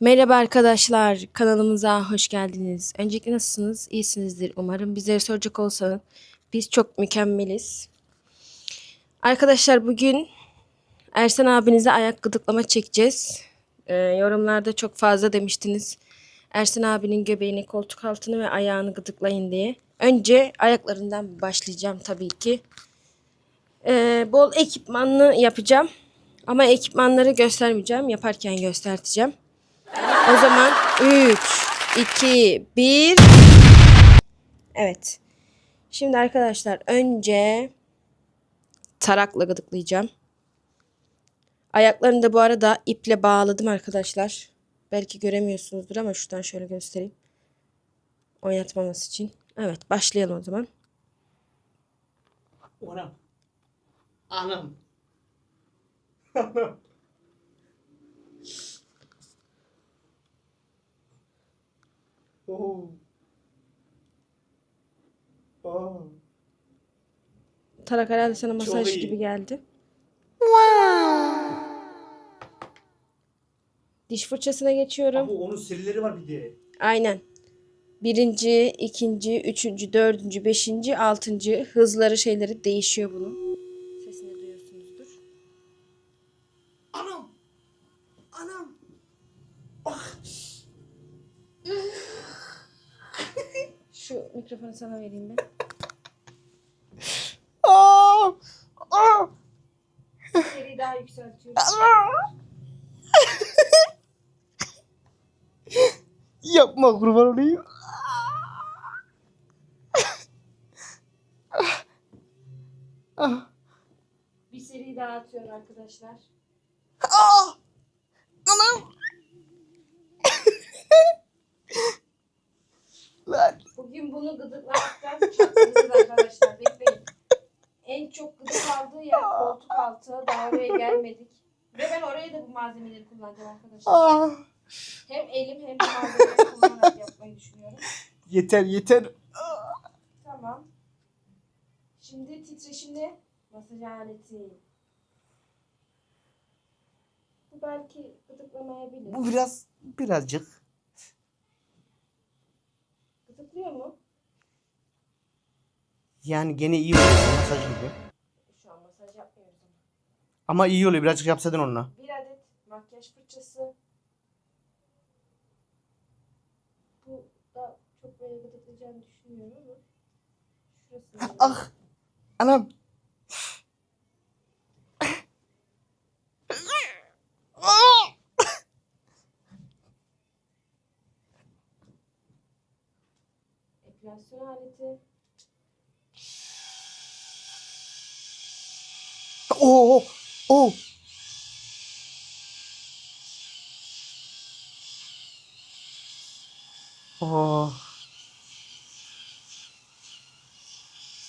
Merhaba arkadaşlar, kanalımıza hoş geldiniz. Öncelikle nasılsınız? İyisinizdir umarım. Bizlere soracak olsanız biz çok mükemmeliz. Arkadaşlar bugün Ersen abinize ayak gıdıklama çekeceğiz. Ee, yorumlarda çok fazla demiştiniz. Ersen abinin göbeğini, koltuk altını ve ayağını gıdıklayın diye. Önce ayaklarından başlayacağım tabii ki. Ee, bol ekipmanlı yapacağım. Ama ekipmanları göstermeyeceğim. Yaparken göstereceğim. O zaman 3, 2, 1. Evet. Şimdi arkadaşlar önce tarakla gıdıklayacağım. Ayaklarını da bu arada iple bağladım arkadaşlar. Belki göremiyorsunuzdur ama şuradan şöyle göstereyim. Oynatmaması için. Evet başlayalım o zaman. Anam. Anam. Anam. Oh. Oh. Tarak herhalde sana masaj iyi. gibi geldi. Diş fırçasına geçiyorum. Ama onun serileri var bir de. Aynen. Birinci, ikinci, üçüncü, dördüncü, beşinci, altıncı hızları şeyleri değişiyor bunun. Sesini duyuyorsunuzdur. Anam. Anam. Şu mikrofonu sana vereyim ben. Seri daha yükseltiyorum. Yapma kurban olayım. Bir seri daha atıyorum arkadaşlar. Ah. Anam. Lan. Bugün bunu gıdıklamaktan çatlıyoruz arkadaşlar. Bekleyin. En çok gıdık aldığı yer koltuk altı. Daha oraya gelmedik. Ve ben oraya da bu malzemeleri kullanacağım arkadaşlar. Ah. Hem elim hem de malzemeleri kullanarak yapmayı düşünüyorum. Yeter yeter. Tamam. Şimdi titreşimli masaj aleti. Bu belki gıdıklamayabilir. Bu biraz birazcık. Gıdıklıyor mu? Yani gene iyi oluyor masaj gibi. Şu an masaj yapmıyoruz ama. Ama iyi oluyor birazcık yapsaydın onunla. Bir adet makyaj fırçası. Bu da çok böyle gıdıklayacağını düşünmüyorum ama. Şurası. Ah. Anam. Epilasyon aleti. Oo. Oo. Oh.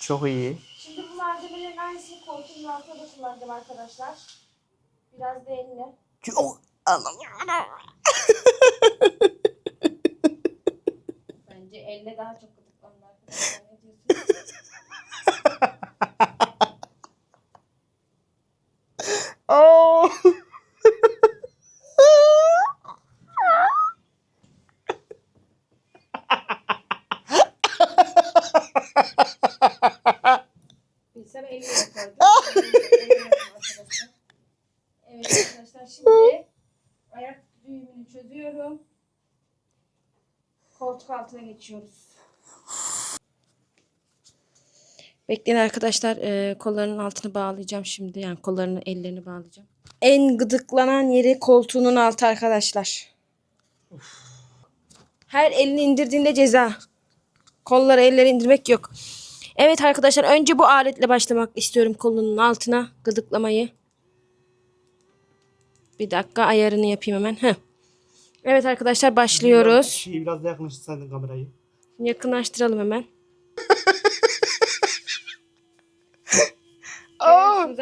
Çok iyi. Şimdi bu malzemelerin aynısını koltuğun altında da kullanacağım arkadaşlar. Biraz da eline. Çok anam. Bence elle daha çok gıdıklandı arkadaşlar. Ne diyorsunuz? Oh. Bilsem elle yapardım. Evet arkadaşlar şimdi ayak düğümünü çözüyorum. Koltuk altına geçiyoruz. Bekleyin arkadaşlar. Ee, kollarının altını bağlayacağım şimdi. Yani kollarını ellerini bağlayacağım. En gıdıklanan yeri koltuğunun altı arkadaşlar. Her elini indirdiğinde ceza. Kolları elleri indirmek yok. Evet arkadaşlar önce bu aletle başlamak istiyorum kolunun altına gıdıklamayı. Bir dakika ayarını yapayım hemen. Heh. Evet arkadaşlar başlıyoruz. Biraz da yakınlaştırsaydın kamerayı. Yakınlaştıralım hemen.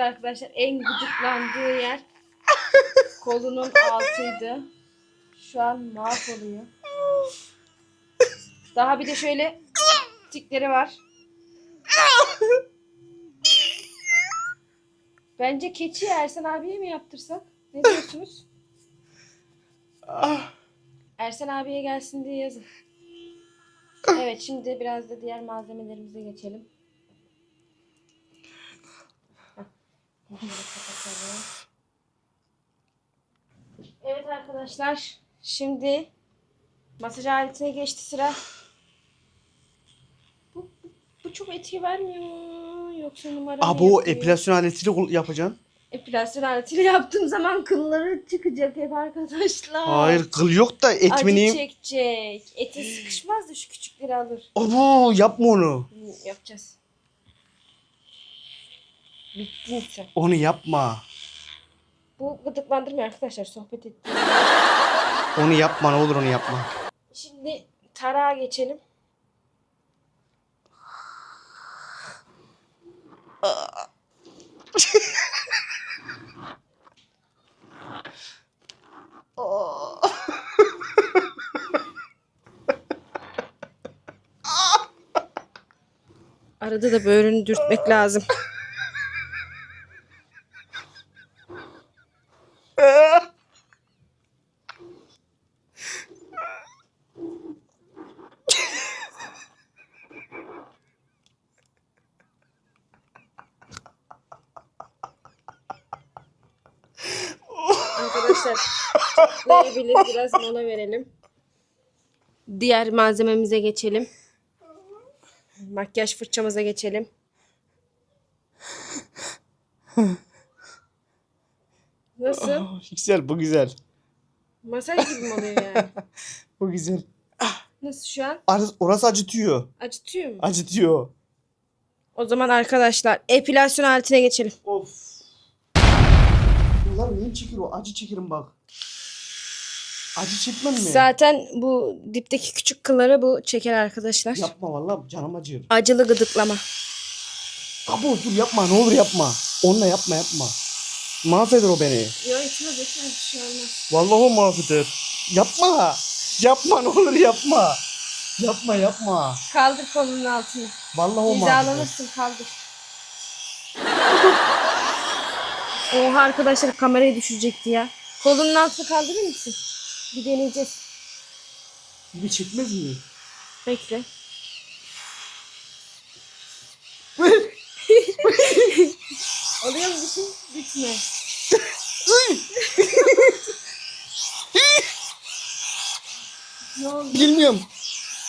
Arkadaşlar en gıdıklandığı yer kolunun altıydı. Şu an mahvoluyor. Daha bir de şöyle tikleri var. Bence keçiyi Ersen abiye mi yaptırsak? Ne diyorsunuz? Ah. Ersen abiye gelsin diye yazın. Evet şimdi biraz da diğer malzemelerimize geçelim. Evet arkadaşlar şimdi masaj aletine geçti sıra. Bu, bu, bu çok etki vermiyor? Yoksa numara Abo yapıyor? epilasyon aletiyle yapacaksın. Epilasyon aletiyle yaptığım zaman kılları çıkacak hep arkadaşlar. Hayır kıl yok da Acı etmini. çekecek. Ete sıkışmaz da şu küçükleri alır. Abo yapma onu. Yapacağız. Bittin sen. Onu yapma. Bu gıdıklandırmıyor arkadaşlar sohbet ettiğim. Onu yapma ne olur onu yapma. Şimdi tarağa geçelim. Arada da böğrünü dürtmek lazım. Arkadaşlar çatlayabilir. Biraz mola verelim. Diğer malzememize geçelim. Makyaj fırçamıza geçelim. Nasıl? Ah, güzel bu güzel. Masaj gibi mi oluyor yani? Bu güzel. Nasıl şu an? Ar- Orası acıtıyor. Acıtıyor mu? Acıtıyor. O zaman arkadaşlar epilasyon aletine geçelim. Of. Bunlar neyin çekiyor? Acı çekerim bak. Acı çekmem mi? Zaten bu dipteki küçük kılları bu çeker arkadaşlar. Yapma vallahi canım acır. Acılı gıdıklama. Abo dur yapma ne olur yapma. Onunla yapma yapma. Mahveder o beni. Yok içmez içmez bir şey olmaz. Vallahi o mahveder. Yapma. Yapma ne olur yapma. Yapma yapma. Kaldır kolunun altını. Vallahi o mahveder. Hizalanırsın kaldır. Oha arkadaşlar kamerayı düşürecekti ya. Kolunun altını kaldırır mısın? Bir deneyeceğiz. Bir çekmez mi? Bekle. Oluyor mu bir şey? Bitme. ne oldu? Bilmiyorum.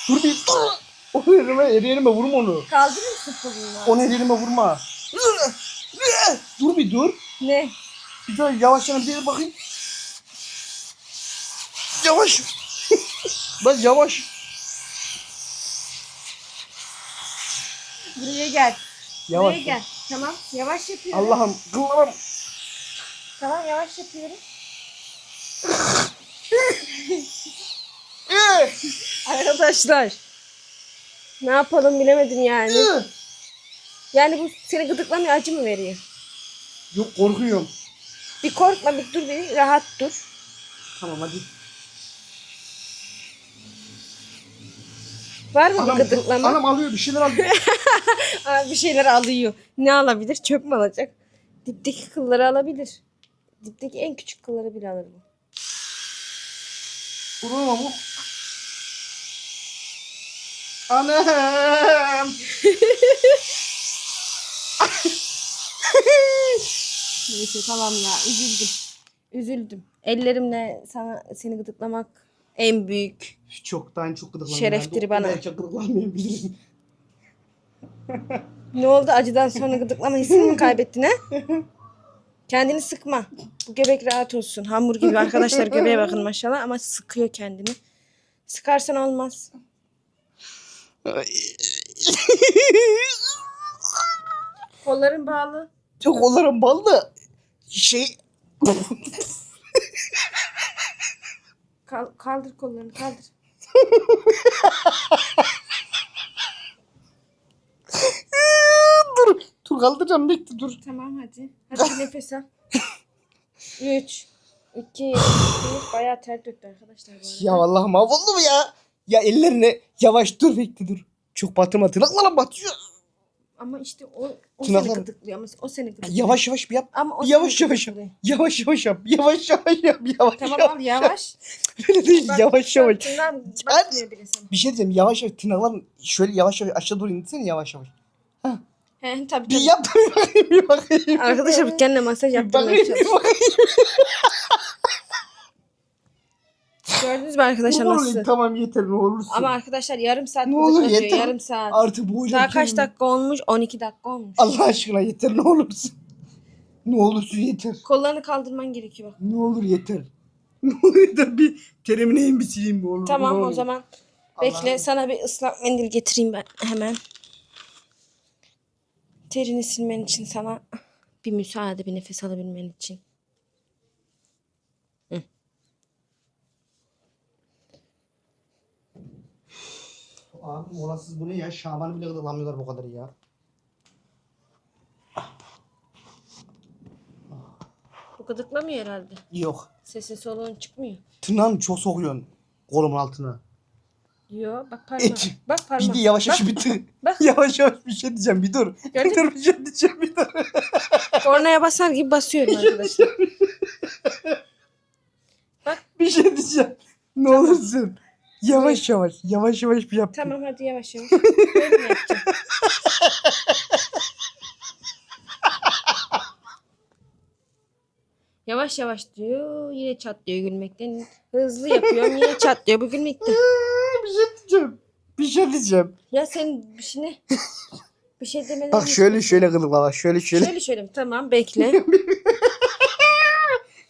Dur bir dur. O elime, elime vurma onu. Kaldırır mısın kolunu? Onu elime vurma. Dur bir dur. Ne? Bir daha yavaş yana bir bakayım. Yavaş. Bak yavaş. Buraya gel. Yavaş. Buraya gel. Tamam. Yavaş yapıyorum. Allah'ım kıllarım. Tamam yavaş yapıyorum. Arkadaşlar. Ne yapalım bilemedim yani. Yani bu seni gıdıklamıyor acı mı veriyor? Yok korkuyorum. Bir korkma bir dur bir rahat dur. Tamam hadi. Var mı bir Anam, gıdıklama? anam alıyor bir şeyler alıyor. Aa, bir şeyler alıyor. Ne alabilir? Çöp mü alacak? Dipteki kılları alabilir. Dipteki en küçük kılları bile alır bu. Vurma vur. Anam. Neyse tamam ya üzüldüm. Üzüldüm. Ellerimle sana seni gıdıklamak en büyük. Çoktan çok gıdıklanıyorum. Şereftir Ben bana. Gıdıklanmayabilirim. Ne oldu acıdan sonra gıdıklama hissini mi kaybettin ha? Kendini sıkma. Bu göbek rahat olsun. Hamur gibi arkadaşlar göbeğe bakın maşallah ama sıkıyor kendini. Sıkarsan olmaz. Kolların bağlı. Çok kollarım ballı. Şey Kal- kaldır kollarını kaldır. dur. Dur kaldıracağım bekle dur. Tamam hadi. Hadi nefes al. 3 2 1 Bayağı ter döktü arkadaşlar bu arada. Ya vallahi mahvoldum ya. Ya ellerine yavaş dur bekle dur. Çok batırma tırnaklara batıyor. Ama işte o, o Tırnaklar- seni gıdıklıyor ama o seni gıdıklıyor. Yavaş yavaş bir yap. Ama o Yavaş seni yavaş yap. gıdıklıyor. Yavaş yavaş yap. Yavaş yavaş yap. Yavaş Tamam yavaş. al yavaş. Öyle değil. Bak, yavaş yavaş. bak, tırnağım batmıyor bile sana. Bir şey diyeceğim. Yavaş yavaş tırnakların şöyle yavaş yavaş aşağı doğru indirsene yavaş yavaş. He tabii Bir tabii. yap da bir bakayım bir bakayım. Arkadaşlar kendine masaj Bir yaptırmaya bakayım bir çalışıyor. bakayım. Gördünüz mü arkadaşlar Ne olur, nasıl? Tamam yeter ne olursun. Ama arkadaşlar yarım saat Ne olur gıdıklatıyor. yeter. Yarım saat. Artık bu hocam Daha kaç dakika olmuş? 12 dakika olmuş. Allah aşkına yeter ne olursun. Ne olursun yeter. Kollarını kaldırman gerekiyor bak. Ne olur yeter. Ne olur yeter bir terimine in bir sileyim mi olur. Tamam ne o olur. zaman bekle sana bir ıslak mendil getireyim ben hemen. Terini silmen için sana bir müsaade bir nefes alabilmen için. Abi molasız bu ne ya? Şabanı bile gıdıklamıyorlar bu kadar ya. Bu gıdıklamıyor herhalde. Yok. Sesin soluğun çıkmıyor. Tırnağını çok sokuyorsun kolumun altına. Yo bak parmak. Et. Bak parmak. Bir de yavaş yavaş Bak, tır. bak. Yavaş yavaş bir şey diyeceğim bir dur. Gördün Bir dur bir şey diyeceğim bir dur. Kornaya basar gibi basıyorum arkadaşlar. Bir şey diyeceğim. Ne olursun. Yavaş yavaş yavaş yavaş bir yap. tamam hadi yavaş yavaş. Böyle mi yapacağım? Yavaş yavaş diyor. Yine çatlıyor gülmekten. Hızlı yapıyorum. Yine çatlıyor bu gülmekten. Ee, bir şey diyeceğim. Bir şey diyeceğim. Ya sen bir şey ne? Bir şey demeden. Bak şöyle şöyle gıdıkla bak şöyle şöyle. Şöyle şöyle. Tamam bekle.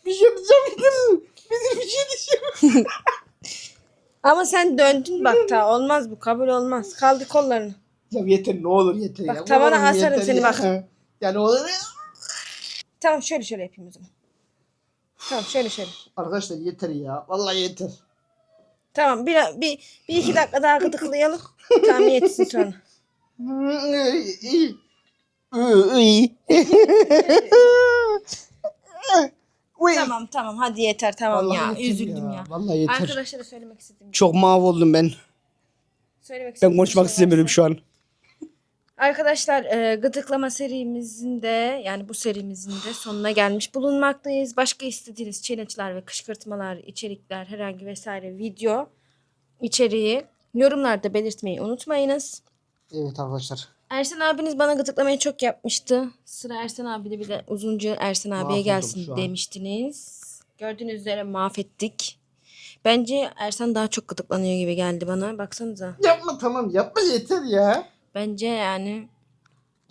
Bir şey diyeceğim bir bir şey diyeceğim. Ama sen döndün bak ta olmaz bu kabul olmaz. Kaldı kollarını. Ya yeter ne olur yeter Bak, ya. tavana Oğlum asarım yeter seni ya. bak. Ya ne olur. Tamam şöyle şöyle yapayım o zaman. Tamam şöyle şöyle. Arkadaşlar yeter ya. Vallahi yeter. Tamam bir, bir, bir iki dakika daha gıdıklayalım. Tamam yetsin sonra. Uy. Tamam tamam hadi yeter tamam Vallahi ya. yeter Üzüldüm ya. Vallahi yeter. Arkadaşlara söylemek istedim. Çok mahvoldum ben. Söylemek Ben istediğim konuşmak bir şey istemiyorum varsa. şu an. Arkadaşlar e, gıdıklama serimizin de yani bu serimizin de sonuna gelmiş bulunmaktayız. Başka istediğiniz challenge'lar ve kışkırtmalar, içerikler, herhangi vesaire video içeriği yorumlarda belirtmeyi unutmayınız. Evet arkadaşlar. Ersen abiniz bana gıdıklamayı çok yapmıştı. Sıra Ersen abide bir de uzunca Ersen abiye Mahvoldum gelsin an. demiştiniz. Gördüğünüz üzere mahvettik. Bence Ersen daha çok gıdıklanıyor gibi geldi bana. Baksanıza. Yapma tamam yapma yeter ya. Bence yani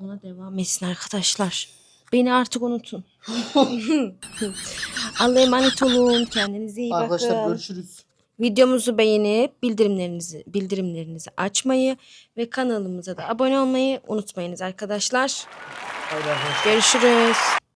ona devam etsin arkadaşlar. Beni artık unutun. Allah'a emanet olun. Kendinize iyi Arkadaşlar bakın. görüşürüz. Videomuzu beğenip bildirimlerinizi bildirimlerinizi açmayı ve kanalımıza da abone olmayı unutmayınız arkadaşlar. Görüşürüz.